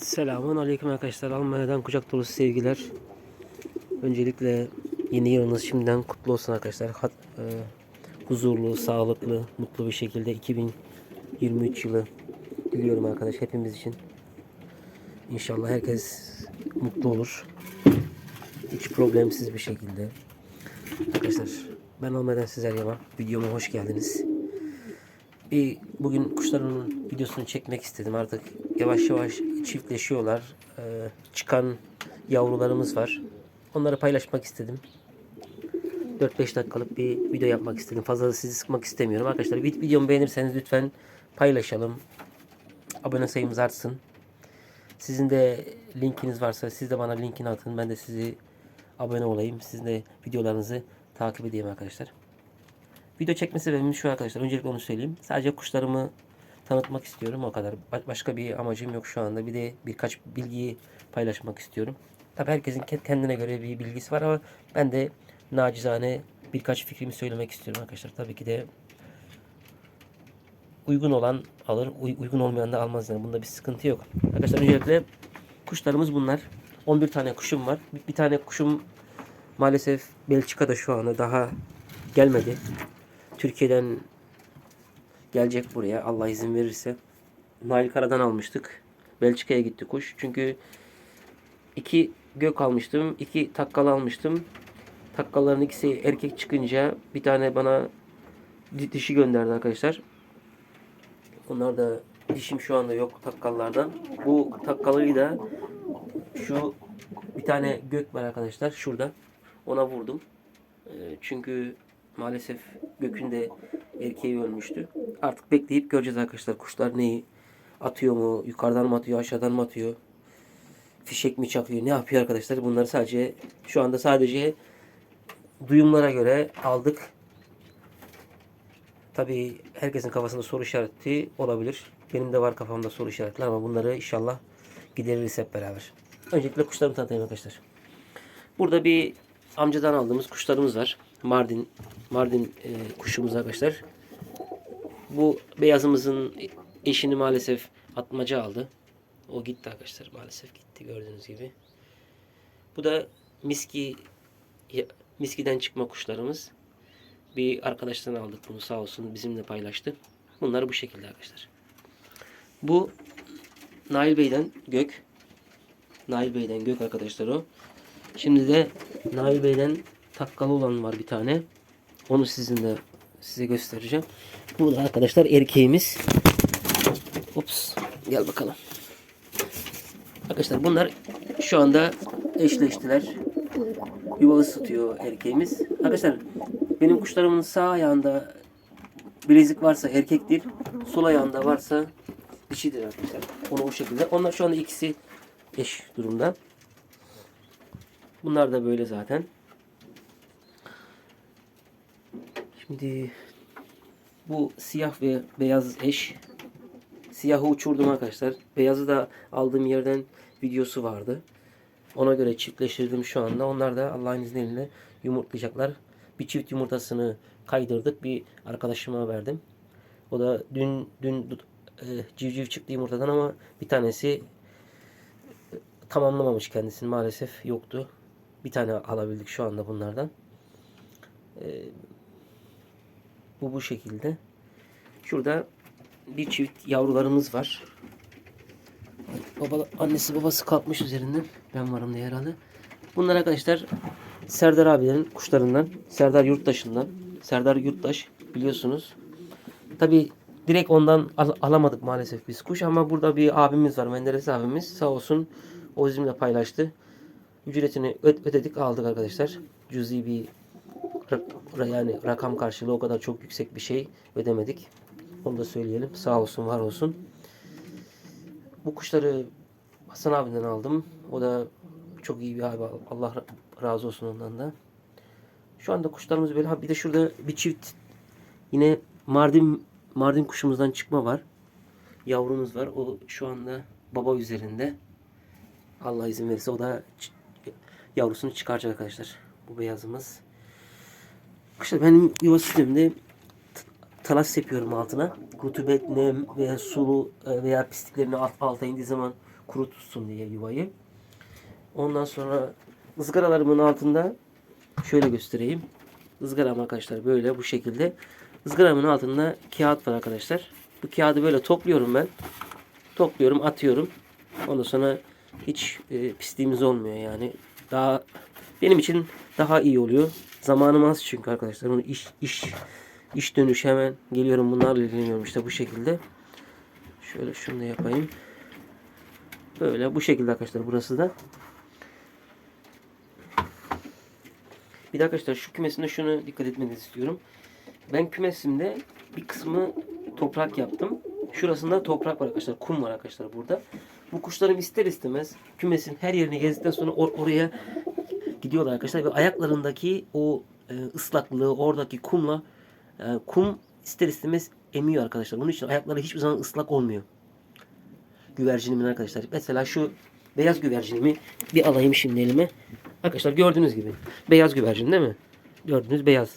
Selamun Aleyküm arkadaşlar. Almanya'dan kucak dolusu sevgiler. Öncelikle yeni yılınız şimdiden kutlu olsun arkadaşlar. Hat, e, huzurlu, sağlıklı, mutlu bir şekilde 2023 yılı diliyorum arkadaş hepimiz için. İnşallah herkes mutlu olur. Hiç problemsiz bir şekilde. Arkadaşlar ben Almanya'dan sizler Yaman. Videoma hoş geldiniz. Bir bugün kuşların videosunu çekmek istedim. Artık yavaş yavaş çiftleşiyorlar. Ee, çıkan yavrularımız var. Onları paylaşmak istedim. 4-5 dakikalık bir video yapmak istedim. Fazla da sizi sıkmak istemiyorum. Arkadaşlar vid- videomu beğenirseniz lütfen paylaşalım. Abone sayımız artsın. Sizin de linkiniz varsa siz de bana linkini atın. Ben de sizi abone olayım. Sizin de videolarınızı takip edeyim arkadaşlar. Video çekme sebebim şu arkadaşlar. Öncelikle onu söyleyeyim. Sadece kuşlarımı tanıtmak istiyorum o kadar. Ba- Başka bir amacım yok şu anda. Bir de birkaç bilgiyi paylaşmak istiyorum. Tabii herkesin ke- kendine göre bir bilgisi var ama ben de nacizane birkaç fikrimi söylemek istiyorum arkadaşlar. Tabii ki de uygun olan alır, uy- uygun olmayan da almaz yani. Bunda bir sıkıntı yok. Arkadaşlar öncelikle kuşlarımız bunlar. 11 tane kuşum var. Bir tane kuşum maalesef Belçika'da şu anda daha gelmedi. Türkiye'den gelecek buraya Allah izin verirse. Nail Kara'dan almıştık. Belçika'ya gitti kuş. Çünkü iki gök almıştım. iki takkal almıştım. Takkalların ikisi erkek çıkınca bir tane bana di- dişi gönderdi arkadaşlar. Onlar da dişim şu anda yok takkallardan. Bu takkalıyı da şu bir tane gök var arkadaşlar şurada. Ona vurdum. Ee, Çünkü maalesef gökün de erkeği ölmüştü. Artık bekleyip göreceğiz arkadaşlar. Kuşlar neyi atıyor mu? Yukarıdan mı atıyor? Aşağıdan mı atıyor? Fişek mi çakıyor? Ne yapıyor arkadaşlar? Bunları sadece şu anda sadece duyumlara göre aldık. Tabii herkesin kafasında soru işareti olabilir. Benim de var kafamda soru işaretleri ama bunları inşallah gideririz hep beraber. Öncelikle kuşlarımı tanıtayım arkadaşlar. Burada bir amcadan aldığımız kuşlarımız var. Mardin Mardin e, kuşumuz arkadaşlar. Bu beyazımızın eşini maalesef atmaca aldı. O gitti arkadaşlar maalesef gitti gördüğünüz gibi. Bu da miski miskiden çıkma kuşlarımız. Bir arkadaştan aldık bunu sağ olsun bizimle paylaştı. Bunlar bu şekilde arkadaşlar. Bu Nail Bey'den gök. Nail Bey'den gök arkadaşlar o. Şimdi de Nail Bey'den takkalı olan var bir tane. Onu sizinle size göstereceğim. Bu da arkadaşlar erkeğimiz. Ops. Gel bakalım. Arkadaşlar bunlar şu anda eşleştiler. Yuva ısıtıyor erkeğimiz. Arkadaşlar benim kuşlarımın sağ ayağında bilezik varsa erkektir. Sol ayağında varsa dişidir arkadaşlar. Onu o şekilde. Onlar şu anda ikisi eş durumda. Bunlar da böyle zaten. Şimdi bu siyah ve beyaz eş. Siyahı uçurdum arkadaşlar. Beyazı da aldığım yerden videosu vardı. Ona göre çiftleştirdim şu anda. Onlar da Allah'ın izniyle yumurtlayacaklar. Bir çift yumurtasını kaydırdık. Bir arkadaşıma verdim. O da dün dün e, civciv çıktı yumurtadan ama bir tanesi tamamlamamış kendisini maalesef yoktu. Bir tane alabildik şu anda bunlardan. Ee, bu bu şekilde. Şurada bir çift yavrularımız var. Baba, annesi babası kalkmış üzerinden. Ben varım diye herhalde. Bunlar arkadaşlar Serdar abilerin kuşlarından. Serdar Yurttaş'ından. Serdar Yurttaş biliyorsunuz. Tabi direkt ondan al- alamadık maalesef biz kuş ama burada bir abimiz var. Menderes abimiz sağ olsun o bizimle paylaştı. Ücretini ödedik aldık arkadaşlar. Cüzi bir yani rakam karşılığı o kadar çok yüksek bir şey ödemedik. Onu da söyleyelim. Sağ olsun var olsun. Bu kuşları Hasan abinden aldım. O da çok iyi bir abi. Allah ra- razı olsun ondan da. Şu anda kuşlarımız böyle. Ha bir de şurada bir çift yine Mardin Mardin kuşumuzdan çıkma var. Yavrumuz var. O şu anda baba üzerinde. Allah izin verirse o da yavrusunu çıkaracak arkadaşlar. Bu beyazımız. İşte benim yuva sistemimde talas yapıyorum altına. Rutubet, nem veya sulu e, veya pisliklerini alt, alta indiği zaman kurutsun diye yuvayı. Ondan sonra ızgaralarımın altında şöyle göstereyim. Izgaram arkadaşlar böyle bu şekilde. Izgaramın altında kağıt var arkadaşlar. Bu kağıdı böyle topluyorum ben. Topluyorum, atıyorum. Ondan sonra hiç e, pisliğimiz olmuyor yani. Daha benim için daha iyi oluyor. Zamanım az çünkü arkadaşlar. Bunu iş iş iş dönüş hemen geliyorum bunlarla ilgileniyorum işte bu şekilde. Şöyle şunu da yapayım. Böyle bu şekilde arkadaşlar burası da. Bir de arkadaşlar şu kümesinde şunu dikkat etmenizi istiyorum. Ben kümesimde bir kısmı toprak yaptım. Şurasında toprak var arkadaşlar. Kum var arkadaşlar burada. Bu kuşlarım ister istemez kümesin her yerini gezdikten sonra or- oraya gidiyorlar arkadaşlar ve ayaklarındaki o e, ıslaklığı oradaki kumla e, kum ister istemez emiyor arkadaşlar. Bunun için ayakları hiçbir zaman ıslak olmuyor. Güvercinimin arkadaşlar. Mesela şu beyaz güvercinimi bir alayım şimdi elime. Arkadaşlar gördüğünüz gibi. Beyaz güvercin değil mi? Gördüğünüz beyaz.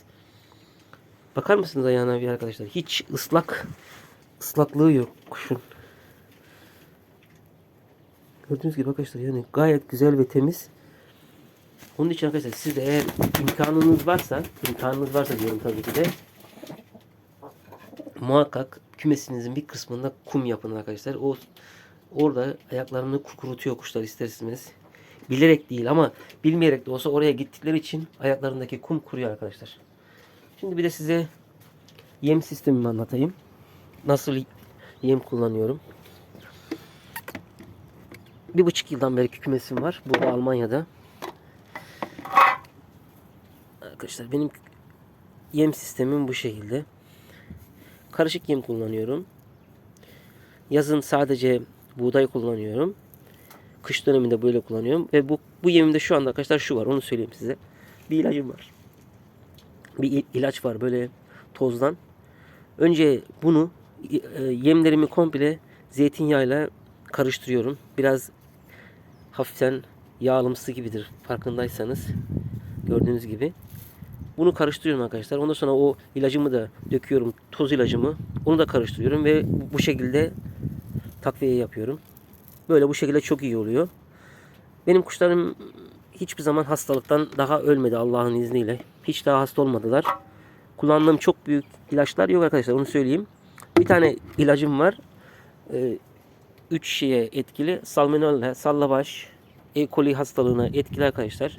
Bakar mısınız ayağına bir arkadaşlar? Hiç ıslak ıslaklığı yok kuşun. Gördüğünüz gibi arkadaşlar yani gayet güzel ve temiz. Onun için arkadaşlar siz de eğer imkanınız varsa, imkanınız varsa diyorum tabii ki de muhakkak kümesinizin bir kısmında kum yapın arkadaşlar. O orada ayaklarını kurutuyor kuşlar ister istemez. Bilerek değil ama bilmeyerek de olsa oraya gittikleri için ayaklarındaki kum kuruyor arkadaşlar. Şimdi bir de size yem sistemimi anlatayım. Nasıl yem kullanıyorum. Bir buçuk yıldan beri kümesim var. Burada Almanya'da. Arkadaşlar benim yem sistemim bu şekilde. Karışık yem kullanıyorum. Yazın sadece buğday kullanıyorum. Kış döneminde böyle kullanıyorum. Ve bu, bu yemimde şu anda arkadaşlar şu var. Onu söyleyeyim size. Bir ilacım var. Bir il- ilaç var böyle tozdan. Önce bunu e, yemlerimi komple zeytinyağıyla karıştırıyorum. Biraz hafiften yağlımsı gibidir farkındaysanız. Gördüğünüz gibi. Bunu karıştırıyorum arkadaşlar. Ondan sonra o ilacımı da döküyorum. Toz ilacımı. Onu da karıştırıyorum ve bu şekilde takviye yapıyorum. Böyle bu şekilde çok iyi oluyor. Benim kuşlarım hiçbir zaman hastalıktan daha ölmedi Allah'ın izniyle. Hiç daha hasta olmadılar. Kullandığım çok büyük ilaçlar yok arkadaşlar onu söyleyeyim. Bir tane ilacım var. 3 şeye etkili. Salmonella, sallabaş, E. coli hastalığına etkili arkadaşlar.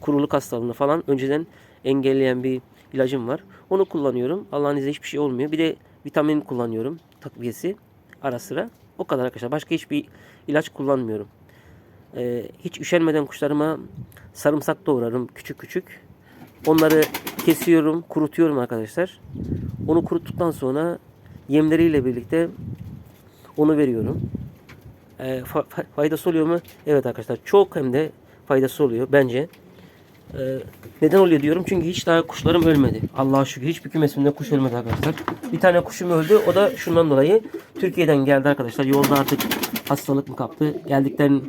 Kuruluk hastalığını falan önceden engelleyen bir ilacım var. Onu kullanıyorum. Allah'ın izniyle hiçbir şey olmuyor. Bir de vitamin kullanıyorum takviyesi ara sıra. O kadar arkadaşlar. Başka hiçbir ilaç kullanmıyorum. Ee, hiç üşenmeden kuşlarıma sarımsak doğrarım küçük küçük. Onları kesiyorum, kurutuyorum arkadaşlar. Onu kuruttuktan sonra yemleriyle birlikte onu veriyorum. Ee, fa- fa- faydası oluyor mu? Evet arkadaşlar. Çok hem de faydası oluyor bence. Ee, neden oluyor diyorum çünkü hiç daha kuşlarım ölmedi. Allah'a şükür hiçbir kümesimde kuş ölmedi arkadaşlar. Bir tane kuşum öldü. O da şundan dolayı Türkiye'den geldi arkadaşlar. Yolda artık hastalık mı kaptı? Geldikten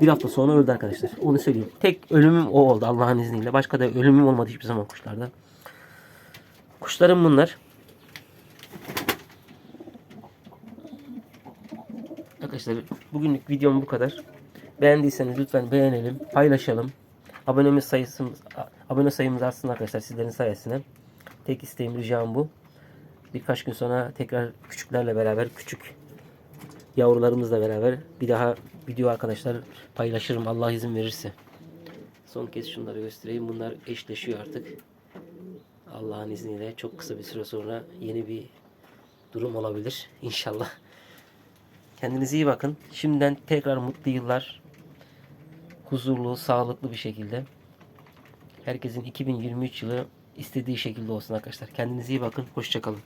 bir hafta sonra öldü arkadaşlar. Onu söyleyeyim. Tek ölümüm o oldu Allah'ın izniyle. Başka da ölümüm olmadı hiçbir zaman kuşlarda. Kuşlarım bunlar. Arkadaşlar bugünlük videom bu kadar. Beğendiyseniz lütfen beğenelim, paylaşalım. Abonemiz sayısımız, abone sayımız artsın arkadaşlar sizlerin sayesinde. Tek isteğim ricam bu. Birkaç gün sonra tekrar küçüklerle beraber, küçük yavrularımızla beraber bir daha video arkadaşlar paylaşırım Allah izin verirse. Son kez şunları göstereyim. Bunlar eşleşiyor artık. Allah'ın izniyle çok kısa bir süre sonra yeni bir durum olabilir inşallah. Kendinize iyi bakın. Şimdiden tekrar mutlu yıllar. Huzurlu, sağlıklı bir şekilde. Herkesin 2023 yılı istediği şekilde olsun arkadaşlar. Kendinize iyi bakın. Hoşçakalın.